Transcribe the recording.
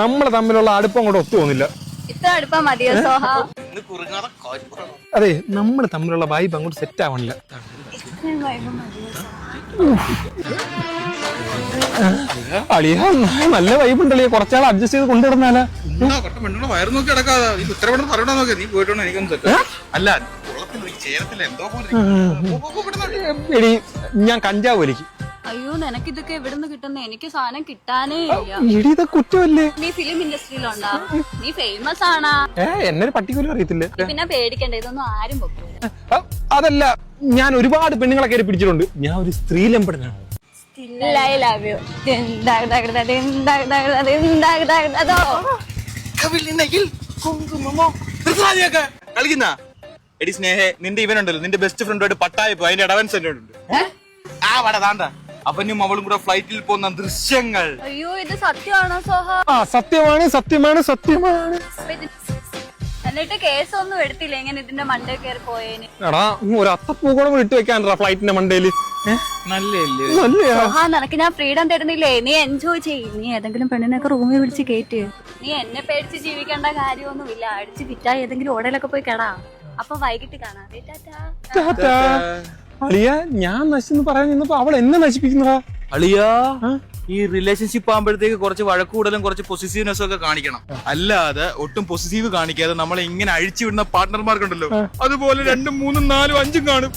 നമ്മൾ തമ്മിലുള്ള അടുപ്പം കൂടെ ഒത്തു പോകുന്നില്ല. ഇത്ര അടുപ്പം മതിയോ സോഹ? അതെ നമ്മൾ തമ്മിലുള്ള വൈബ് അങ്ങോട്ട് സെറ്റ് ആവണില്ല. അളിയ നല്ല വൈബ് ഉണ്ടല്ലേ കുറച്ചാൾ അഡ്ജസ്റ്റ് ചെയ്ത് കൊണ്ടുവരുന്നാലാ വയറ് നോക്കി കിടക്കാതെ. നീ ഉത്തരവാദിത്തം പറയണോ നോക്കി നീ പോയിട്ടുണ്ട് എനിക്കൊന്നും സെറ്റ് അല്ല. എടി ഞാൻ കഞ്ചാവ് വലിക്കും. അയ്യോ നിനക്ക് ഇതൊക്കെ എവിടുന്ന് കിട്ടുന്ന? എനിക്ക് സാധനം കിട്ടാനേ ഇല്ല. ഇടി ഇത് കുറ്റമല്ലേ? നീ ഫിലിം ഇൻഡസ്ട്രിയിലുണ്ടാ നീ ഫേമസ് ആണാ? ഏ എന്നെ പട്ടിക്കോലും അറിയത്തില്ല. നീ പിന്നെ പേടിക്കണ്ട ഇതൊന്നും ആരും പൊക്കില്ല ആ, അതല്ല ഞാൻ ഒരുപാട് പെണ്ണുങ്ങളെ കയറി പിടിച്ചിട്ടുണ്ട്. ഞാൻ ഒരു കവിളിണയിൽ കുങ്കുമമോ. നിർത്തടാ നീയൊക്കെ. കളിക്കുന്ന? എടി സ്നേഹേ നിന്റെ ഇവനുണ്ടല്ലോ. നിന്റെ ബെസ്റ്റ് ഫ്രണ്ടുമായിട്ട് പട്ടായ പോയി അതിന്റെ അടവൻസ് എന്നോടുണ്ട്. ഉണ്ട് ആ വട താണ്ട. അവനും അവളും കൂടെ ഫ്ലൈറ്റിൽ പോകുന്ന ദൃശ്യങ്ങൾ. അയ്യോ ഇത് സത്യമാണോ സോഹ? ആ സത്യമാണ് സത്യമാണ് സത്യമാണ്. എന്നിട്ട് കേസൊന്നും എടുത്തില്ല? എങ്ങനെ ഇതിന്റെ മണ്ടേ കയറി പോയേന്? എടാ ഒരു അത്തപ്പൂക്കോളം കൂടി ഇട്ട് വെക്കാൻടാ ഫ്ലൈറ്റിന്റെ മണ്ടയിൽ നല്ലല്ലേ നല്ലയാ. സോഹ നിനക്ക് ഞാൻ ഫ്രീഡം തരുന്നില്ലേ? നീ എൻജോയ് ചെയ്യ്. നീ ഏതെങ്കിലും പെണ്ണിനൊക്കെ റൂമിൽ വിളിച്ച് കേറ്റ്. നീ എന്നെ പേടിച്ച് ജീവിക്കേണ്ട കാര്യമൊന്നുമില്ല. അടിച്ച് വിറ്റാ ഏതെങ്കിലും ഓടയിലൊക്കെ പോയി കേടാ. അപ്പൊ വൈകിട്ട് കാണാം. ടാറ്റാ. അളിയ ഞാൻ നശിച്ചെന്ന് പറയാൻ നിന്നപ്പോ അവൾ എന്നെ നശിപ്പിക്കുന്നതാ? അളിയ ഈ റിലേഷൻഷിപ്പ് ആകുമ്പോഴത്തേക്ക് കുറച്ച് വഴക്കൂടലും കുറച്ച് പൊസിറ്റീവ്നെസ്സും ഒക്കെ കാണിക്കണം. അല്ലാതെ ഒട്ടും പൊസിറ്റീവ് കാണിക്കാതെ നമ്മളെ ഇങ്ങനെ അഴിച്ചു വിടുന്ന പാർട്ട്ണർമാർക്കുണ്ടല്ലോ അതുപോലെ രണ്ടും മൂന്നും നാലും അഞ്ചും കാണും.